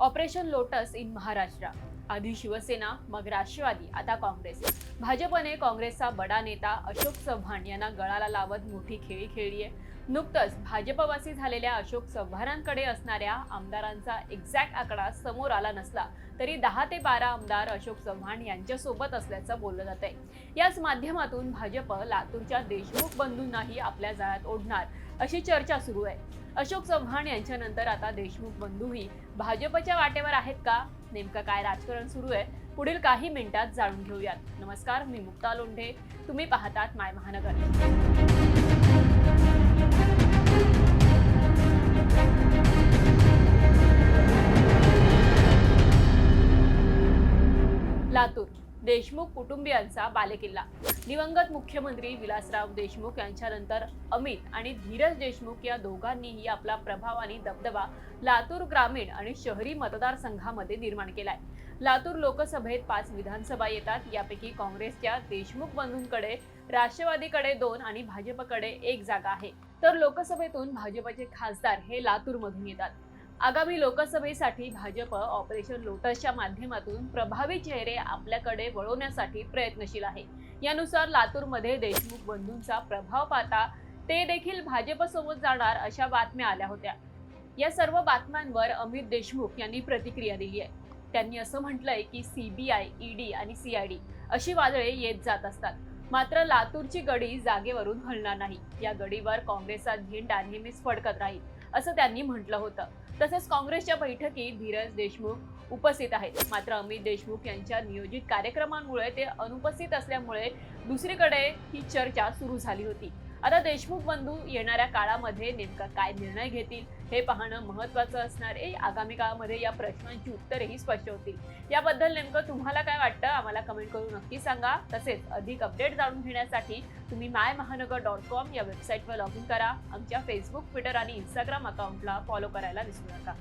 Operation lotus in Maharashtra. आधी शिवसेना मग राष्ट्रवादी आता काँग्रेस. भाजपने काँग्रेसचा बडा नेता अशोक चव्हाण यांना गळाला लावत मोठी खेळी खेळली आहे नुकतंच भाजपवासी झालेल्या अशोक चव्हाणांकडे असणाऱ्या आमदारांचा एक्झॅक्ट आकडा समोर आला नसला तरी दहा ते बारा आमदार अशोक चव्हाण यांच्यासोबत असल्याचं बोललं जात आहे याच माध्यमातून भाजप लातूरच्या देशमुख बंधूंनाही आपल्या जाळ्यात ओढणार अशी चर्चा सुरू आहे. अशोक चव्हाण यांच्यानंतर आता देशमुख बंधूही भाजपच्या वाटेवर आहेत का? नेमकं काय राजकारण सुरू आहे? पुढील काही मिनिटात जाणून घेऊयात. नमस्कार मी मुक्ता लोंढे. तुम्ही पाहतात माय महानगर. लातूर देशमुख कुटुंबियांचा बालेकिल्ला. दिवंगत मुख्यमंत्री विलासराव देशमुख यांच्यानंतर अमित आणि धीरज देशमुख या दोघांनीही आपला प्रभाव आणि दबदबा लातूर ग्रामीण आणि शहरी मतदारसंघामध्ये निर्माण केलाय. लातूर लोकसभेत पाच विधानसभा येतात. यापैकी काँग्रेसच्या देशमुख बंधूंकडे राष्ट्रवादीकडे दोन आणि भाजपकडे एक जागा आहे. तर लोकसभेतून भाजपचे खासदार हे लातूरमधून येतात. आगामी लोकसभेसाठी भाजप ऑपरेशन लोटसच्या माध्यमातून प्रभावी चेहरे आपल्याकडे वळवण्यासाठी प्रयत्नशील आहे. यानुसार लातूरमध्ये देशमुख बंधूंचा प्रभाव पाहता ते देखील भाजपसोबत जाणार अशा बातम्या आल्या होत्या. या सर्व बातम्यांवर अमित देशमुख यांनी प्रतिक्रिया दिली आहे. त्यांनी असं म्हटलंय की सीबीआय ईडी आणि सीआयडी अशी वादळे येत जात असतात. मात्र लातूरची गडी जागेवरून हलणार नाही. या गडीवर काँग्रेसचा झेंडा नेहमीच फडकत राहील. असं त्यांनी म्हटलं होतं. तसेच काँग्रेसच्या बैठकीत धीरज देशमुख उपस्थित आहेत. मात्र अमित देशमुख यांच्या नियोजित कार्यक्रमांमुळे ते अनुपस्थित असल्यामुळे दुसरीकडे ही चर्चा सुरू झाली होती. आता देशमुख बंधू येणाऱ्या काळामध्ये नेमका काय निर्णय घेतील हे पाहणं महत्वाचं असणार आहे. आगामी काळामध्ये या प्रश्नांची उत्तरेही स्पष्ट होतील. याबद्दल नेमकं तुम्हाला काय वाटतं? आम्हाला कमेंट करून नक्की सांगा. तसेच अधिक अपडेट जाणून घेण्यासाठी तुम्ही माय महानगर डॉट कॉम या वेबसाईटवर लॉग इन करा. आमच्या फेसबुक ट्विटर आणि इंस्टाग्राम अकाउंटला फॉलो करायला विसरू नका.